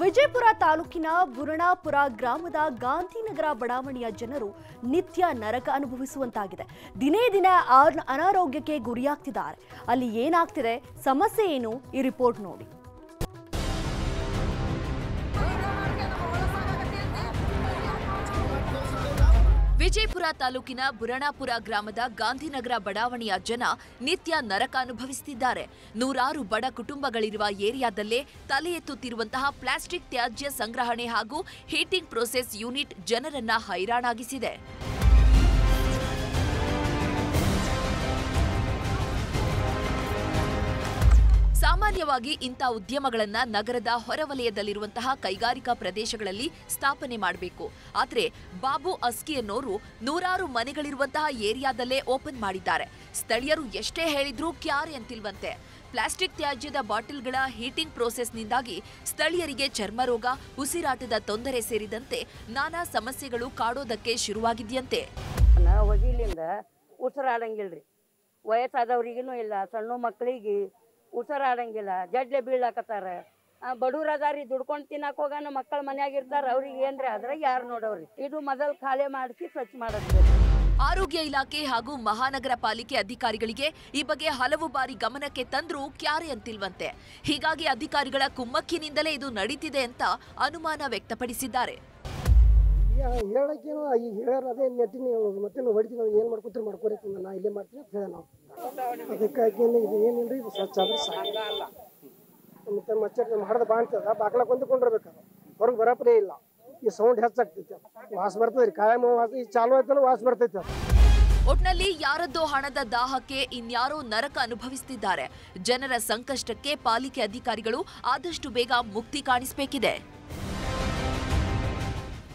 ವಿಜಯಪುರ ತಾಲೂಕಿನ ಬುರಣಾಪುರ ಗ್ರಾಮದ ಗಾಂಧಿನಗರ ಬಡಾವಣೆಯ ಜನರು ನಿತ್ಯ ನರಕ ಅನುಭವಿಸುವಂತಾಗಿದೆ. ದಿನೇ ದಿನ ಅನಾರೋಗ್ಯಕ್ಕೆ ಗುರಿಯಾಗ್ತಿದ್ದಾರೆ. ಅಲ್ಲಿ ಏನಾಗ್ತಿದೆ? ಸಮಸ್ಯೆ ಏನು? ಈ ರಿಪೋರ್ಟ್ ನೋಡಿ. ವಿಜಯಪುರ ತಾಲೂಕಿನ ಬುರಣಾಪುರ ಗ್ರಾಮದ ಗಾಂಧಿನಗರ ಬಡಾವಣೆಯ ಜನ ನಿತ್ಯ ನರಕ ಅನುಭವಿಸುತ್ತಿದ್ದಾರೆ ನೂರಾರು ಬಡ ಕುಟುಂಬಗಳಿರುವ ಏರಿಯಾದಲ್ಲೇ ತಲೆ ಎತ್ತುತ್ತಿರುವಂತಹ ಪ್ಲಾಸ್ಟಿಕ್ ತ್ಯಾಜ್ಯ ಸಂಗ್ರಹಣೆ ಹಾಗೂ ಹೀಟಿಂಗ್ ಪ್ರೋಸೆಸ್ ಯೂನಿಟ್ ಜನರನ್ನ ಹೈರಾಣಾಗಿಸಿದೆ. ಸಾಮಾನ್ಯವಾಗಿ ಇಂಥ ಉದ್ಯಮಗಳನ್ನು ನಗರದ ಹೊರವಲಯದಲ್ಲಿರುವಂತಹ ಕೈಗಾರಿಕಾ ಪ್ರದೇಶಗಳಲ್ಲಿ ಸ್ಥಾಪನೆ ಮಾಡಬೇಕು. ಆದರೆ ಬಾಬು ಅಸ್ಕಿ ಅನ್ನೋರು ನೂರಾರು ಮನೆಗಳಿರುವಂತಹ ಏರಿಯಾದಲ್ಲೇ ಓಪನ್ ಮಾಡಿದ್ದಾರೆ. ಸ್ಥಳೀಯರು ಎಷ್ಟೇ ಹೇಳಿದ್ರೂ ಕ್ಯಾರೆ ಅಂತಿಲ್ವಂತೆ. ಪ್ಲಾಸ್ಟಿಕ್ ತ್ಯಾಜ್ಯದ ಬಾಟಲ್ಗಳ ಹೀಟಿಂಗ್ ಪ್ರೋಸೆಸ್ನಿಂದಾಗಿ ಸ್ಥಳೀಯರಿಗೆ ಚರ್ಮರೋಗ, ಉಸಿರಾಟದ ತೊಂದರೆ ಸೇರಿದಂತೆ ನಾನಾ ಸಮಸ್ಯೆಗಳು ಕಾಡೋದಕ್ಕೆ ಶುರುವಾಗಿದೆಯಂತೆ. ಹೊಗಿಲಿಂದ ಉಸಿರಾಡಂಗಿಲ್ರಿ. ವಯಸ್ಸಾದವ್ರಿಗೂ ಇಲ್ಲ, ಸಣ್ಣ ಮಕ್ಕಳಿಗೆ ಉಸಿರಾಡಂಗಿಲ್ಲ ಜಡ್ಲೆ ಬೀಳಾಕತ್ತಾರ. ಬಡವ್ರ ಅದಾರಿ, ದುಡ್ಕೊಂಡು ತಿನ್ನಕ್ ಹೋಗಾನ ಮಕ್ಕಳ ಮನ್ಯಾಗ ಇರ್ತಾರ, ಅವ್ರಿಗೆ ಏನ್ರಿ? ಆದ್ರೆ ಯಾರು ನೋಡವ್ರಿ? ಇದು ಮೊದಲು ಖಾಲಿ ಮಾಡಿಸಿ ಸ್ವಚ್ಛ ಮಾಡೋದು ಆರೋಗ್ಯ ಇಲಾಖೆ ಹಾಗೂ ಮಹಾನಗರ ಪಾಲಿಕೆ ಅಧಿಕಾರಿಗಳಿಗೆ ಈ ಬಗ್ಗೆ ಹಲವು ಬಾರಿ ಗಮನಕ್ಕೆ ತಂದ್ರೂ ಕ್ಯಾರೆ ಅಂತಿಲ್ವಂತೆ. ಹೀಗಾಗಿ ಅಧಿಕಾರಿಗಳ ಕುಮ್ಮಕ್ಕಿನಿಂದಲೇ ಇದು ನಡೀತಿದೆ ಅಂತ ಅನುಮಾನ ವ್ಯಕ್ತಪಡಿಸಿದ್ದಾರೆ. ಹೇಳಕ್ಕೇನು ಈಗ ಹೇಳ್ಯಾರ ಅದೇ ನೆಟ್ಟಿನ ಹೇಳೋದು ಮತ್ತೆ ಹೊಡಿತೀವಿ ನಾವು ಏನು ಮಾಡ್ಕೊತೀರಿ ಮಾಡ್ಕೊರಿ ನಾ ಇಲ್ಲೇ ಮಾಡ್ತೀನಿ ಅಂತ ಹೇಳ ನಾವು ಅದಕ್ಕಾಗಿ ಇದು ಏನಿಲ್ರಿ, ಇದು ಸ್ವಚ್ಛ ಆದ್ರೆ ಸಾಕು. ಮತ್ತೆ ಮಚ್ಚ ಹಡದ ಬಾಣ್ತದ ಬಾಗ್ಲ ಕೊಂದುಕೊಂಡಿರ್ಬೇಕಾದ್ರೆ ಹೊರಗೆ ಬರಪರೇ ಇಲ್ಲ. ಈ ಸೌಂಡ್ ಹೆಚ್ಚಾಗ್ತೈತೆ ವಾಸ ಬರ್ತದೆ ರೀ. ಕಾಯಂ ವಾಸ, ಈ ಚಾಲು ಆಯ್ತಲ್ಲ, ವಾಸ ಬರ್ತೈತೆ ಒಟ್ನಲ್ಲಿ ಯಾರದ್ದೋ ಹಣದ ದಾಹಕ್ಕೆ ಇನ್ಯಾರೋ ನರಕ ಅನುಭವಿಸುತ್ತಿದ್ದಾರೆ ಜನರ ಸಂಕಷ್ಟಕ್ಕೆ ಪಾಲಿಕೆ ಅಧಿಕಾರಿಗಳು ಆದಷ್ಟು ಬೇಗ ಮುಕ್ತಿ ಕಾಣಿಸಬೇಕಿದೆ.